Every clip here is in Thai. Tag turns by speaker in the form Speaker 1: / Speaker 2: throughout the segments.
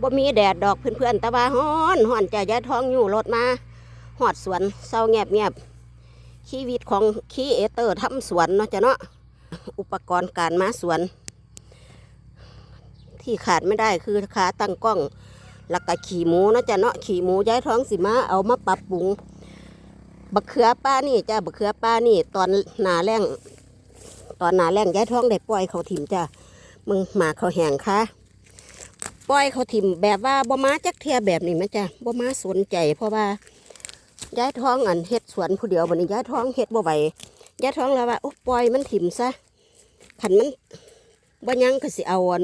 Speaker 1: บ่มีแดดดอกเพื่อนๆแตะว่าฮ้อนฮ้อนจะยายท้องอยู่รถมาหอดสวนเศร้าเงียบเงียบๆชีวิตของคีเอเตอร์ทำสวนเนาะจ้ะเนาะอุปกรณ์การมาสวน ที่ขาดไม่ได้คือขาตั้งกล้องแล้วก็ขี่หมูเนาะจ้ะเนาะขี่หมูย้ายท้องสิมาเอามาปรับปรุงบักเขือป้านี่จ้าบักเขือป้านี่ ตอนหนาแรงตอนหนาแรงย้ายท้องได้ปล่อยเขาถิ่มจ้ามึงหมาเขาแหงค่ะ ปล่อยเขาถิ่มแบบว่าบ่มาจักเทียแบบนี้มั้จ้าบ่มาสนใจ เพราะว่าย้ายท้องอันเฮ็ดสวนผู้เดียวบัดนี้ย้ายท้องเฮ็ดบ่ไหวย้ายท้องแล้วว่าโอ้ปล่อยมันถิ่มซะขันมันบ่ยังก็สิเอาอัน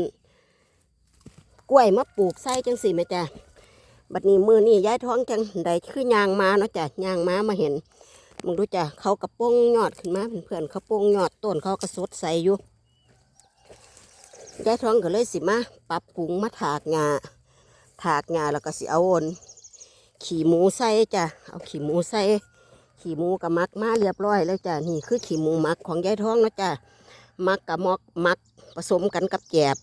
Speaker 1: กล้วยมาปลูกใส่จังสิแม่จ้ะบัดนี้มือนี่ย้ายท้องจังใดคือยางมาเนาะจ้ะยางมามาเห็นมึงดูจ้ะเขากระโปงยอดขึ้นมาเพื่อนๆเขาโปงยอดต้นเขากระสดใสอยู่ ยายท้องก็เลยสิมาปรับปรุงมาถากหญ้าถากหญ้าแล้วก็สิเอาอนขี่หมูใส่จ้ะเอาขี่หมูใส่ขี่หมูกับมักมาเรียบร้อยแล้วจ้ะนี่คือขี่หมูมักของยายท้องนะจ้ะมักกับมอกมักผสมกันกับแกบ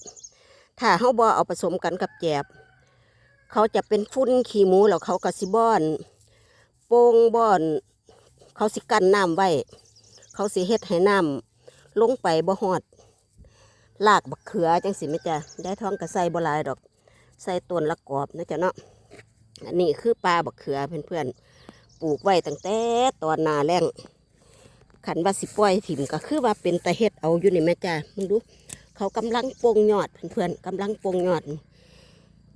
Speaker 1: ถ้าเขาบอเอาผสมกันกับแจบ เขาจะเป็นฟุ้นขี้หมูแล้วเขากระสิบอนโป่งบอน เขาสิกันน้ำไว้ เขาสิเฮ็ดให้น้ำลงไปบ่ฮอด ลากบักเขือจังสิแม่จ้ะได้ท้องกระใส่บลายดอก ใส่ต้นละกอบนะจ๊ะเนาะอันนี้คือปลาบักเขือเพื่อนๆปลูกไว้ตั้งแต่ตอนนาแรงขันว่าสิปล่อยถิ่มก็คือว่าเป็นตะเฮ็ดเอาอยู่นี่แม่จ้ะมึงดู เขากำลังปงยอดเพื่อนๆกำลังปงยอด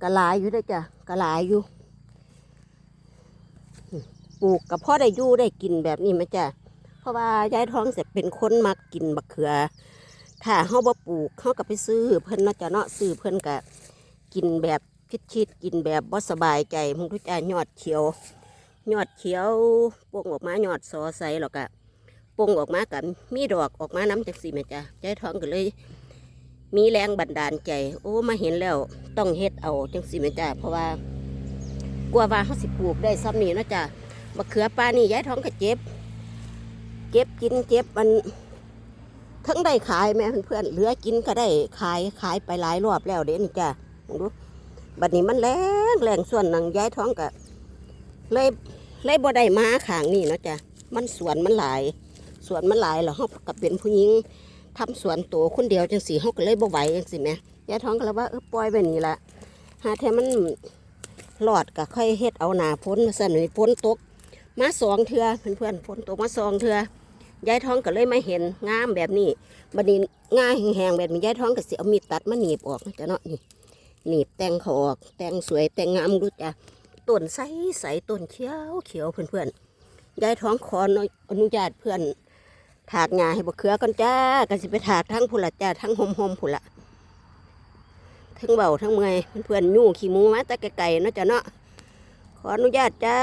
Speaker 1: กระลายอยู่เด้จ้ะกระลายอยู่ปลูกกับพ่อได้ยู่ได้กินแบบนี้ไหมจ้ะเพราะว่ายายท้องเสร็จเป็นคนมักกินบักเขือ ถ้าเฮาบ่ปลูกเฮาก็ไปซื้อเพิ่นเนาะจ้ะเนาะซื้อเพิ่นก็กินแบบคิดๆกินแบบบ่สบายใจมึงทุกจ้ายอดเขียว ยอดเขียวปงออกมายอดซอใสหรอกอะปงออกมากับมีดอกออกมาน้ำจากสีแม่จ้ะยายท้องก็เลย มีแรงบันดาลใจ โอ้มาเห็นแล้วต้องเฮ็ดเอาจังสิแม่จ้าเพราะว่ากลัวว่าเขาสิปลูกได้ซ้ำนี้เนาะจ้ะมะเขือปลานี่ย้ายท้องก็เจ็บ เจ็บกินเจ็บมัน ทั้งได้ขายแม่เพื่อนๆเหลือกินก็ได้ขายขายไปหลายรอบแล้วเด้นี่จ้ะมองดูบัดนี้มันแรงแรงส่วนหนังย้ายท้องก็เลยเลยบ่ได้มาขางนี่เนาะจ้ะมันสวนมันหลาย สวนมันหลายแล้วเขาก็เป็นผู้หญิงทำสวนตัวคนเดียวจังสีเขาก็เลยบ่ไหวจังสิแม่ย้ายท้องก็เลยว่าเออปล่อยไปนี่ละหาแท้มันหลอดก็ค่อยเฮ็ดเอาหนาพ้นสั่นนี่พ้นตกมาสองเทือเพื่อนๆพ้นตกมาสองเทือ ยายท้องก็เลยมาเห็นงามแบบนี้บัดนี้ง่ายแห้งแบบนี้ยายท้องก็สิเอามีดตัดมาหนีบออกนะจ้ะเนาะนี่หนีบแต่งเขาออก แต่งสวยแต่งงามดูจ้ะต้นใสใสต้นเขียวเขียวๆเพื่อนยายท้องขออนุญาตเพื่อนถากงาให้บกเขือก่อนจ้าก็สิไปถากทั้งผุละจ้าทั้งหอมหอมผุละทั้งเบาทั้งเมื่อยเพื่อนยู่ขี่มูมาแต่ไกลๆเนาะจ้ะเนาะขออนุญาตจ้า